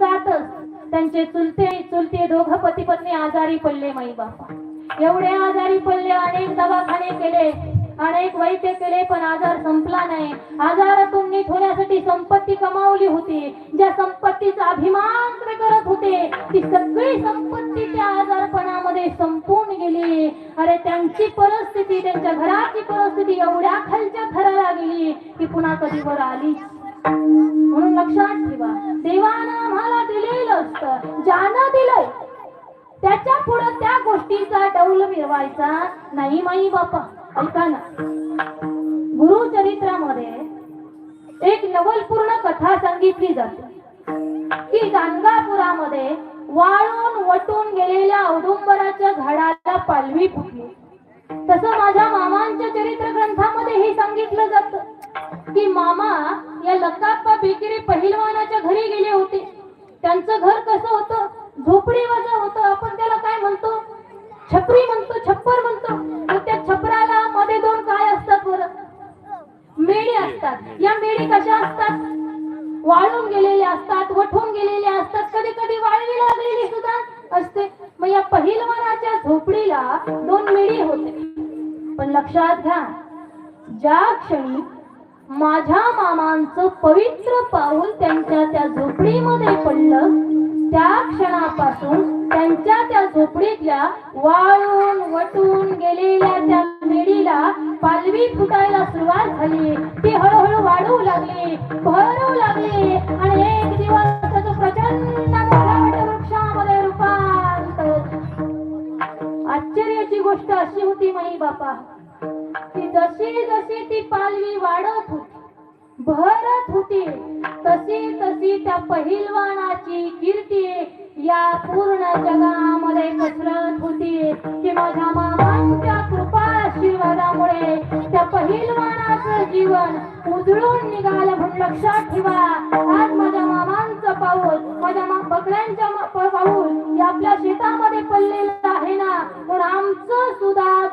दिवसातच त्यांचे चुलते चुलते दोघं पती पत्नी आजारी पडले माई बापा. एवढे आजारी पडले अनेक दवाखाने केले अनेक वैद्य केले पण आजार संपला नाही. आजारातून नीट होण्यासाठी संपत्ती कमावली होती. ज्या संपत्तीचा अभिमान करत होते ती सगळी संपत्ती त्या आजारपणामध्ये संपून गेली. अरे त्यांची परिस्थिती त्यांच्या घराची परिस्थिती एवढ्या खालच्या थराला गेली की पुन्हा कधी वर आली दिलेलं ज्यानं दिलंय. त्याच्या पुढे त्या गोष्टीचा डौल मिरवायचा नाही माई बापा. ऐका ना. गुरुचरित्रामध्ये एक नवलपूर्ण कथा सांगितली जाते. की गाणगापुरामध्ये वाळून वटून गेलेल्या औदुंबराच्या झाडाला पालवी फुटली. तसं माझ्या मामांच्या चरित्र ग्रंथामध्ये हे सांगितलं जात. की मामा या लक्काप्पा बेकरी पहिलवानाच्या घरी गेले होते. त्यांचं घर कसं होतं? झोपडी वजा होतं. आपण त्याला काय म्हणतो? छपरी म्हणतो छप्पर म्हणतो. तर त्या छपराला मध्ये दोन काय असतात बरं? मेढी असतात. या मेढी कशा असतात? वाळून गेलेल्या असतात वठून गेलेल्या असतात. कधी कधी वाळवी लागलेली सुद्धा असते. मग या पहिलवानाच्या झोपडीला दोन मेढी होते. पण लक्षात घ्या ज्या क्षणी माझ्या मामांचं पवित्र पाऊल त्यांच्या त्या झोपडीमध्ये पडलं. त्या क्षणापासून त्यांच्या त्या झोपडीतल्या वाळून वटून गेलेल्या त्या मेडीला पालवी फुटायला सुरुवात झाली. ती हळूहळू वाढू लागली भरू लागली आणि एक दिवस त्याचं प्रचंड वृक्षामध्ये रूपांतर आश्चर्याची गोष्ट अशी होती माई बापा की जशी भरत होती. तशी तशी त्या पहिलवानाची कीर्ती या पूर्ण जगामध्ये पसरत होती. की माझ्या मामांच्या कृपा आशीर्वादामुळे त्या पहिलवानाचं जीवन उजळून निघालं म्हणून लक्षात ठेवा. आज माझ्या मामांचं पाऊल माझ्या बकऱ्यांच्या पाऊल हे आपल्या शेतामध्ये पडलेलं आहे ना? पण आमचं सुद्धा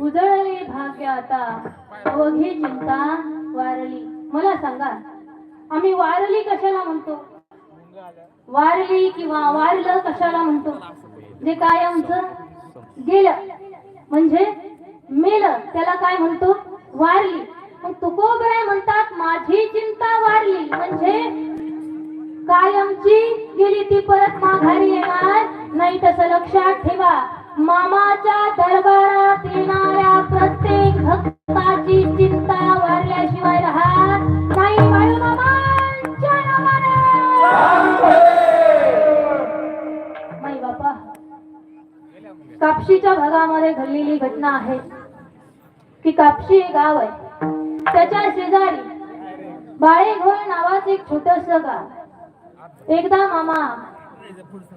उजळले भाग्य आता. ओघी चिंता वारली. मला सांगा आम्ही वारली कशाला म्हणतो? वारली किंवा वारलं कशाला म्हणतो? जे काय आमचं गेलं म्हणजे मेलं त्याला काय म्हणतो? वारली. मग तुकोबराय म्हणतात माझी चिंता वारली. म्हणजे कायमची गेली ती परत माघारी येणार? नाही तसं लक्षात ठेवा. मामाच्या दरबारात येणाऱ्या प्रत्येक भक्त कापशीच्या भागामध्ये घडलेली घटना आहे. की कापशी हे गाव आहे. त्याच्या शेजारी बाळेघोळ नावाचं एक छोटस गाव. एकदा मामा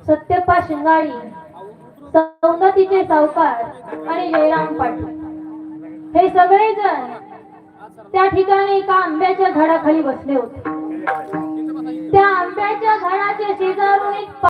सत्यप्पा शिंगाळी सौंदतीचे सावकार आणि जयराम पाटील हे सगळेजण त्या ठिकाणी एका आंब्याच्या झाडाखाली बसले होते. त्या आंब्याच्या झाडाच्या शेजारून एक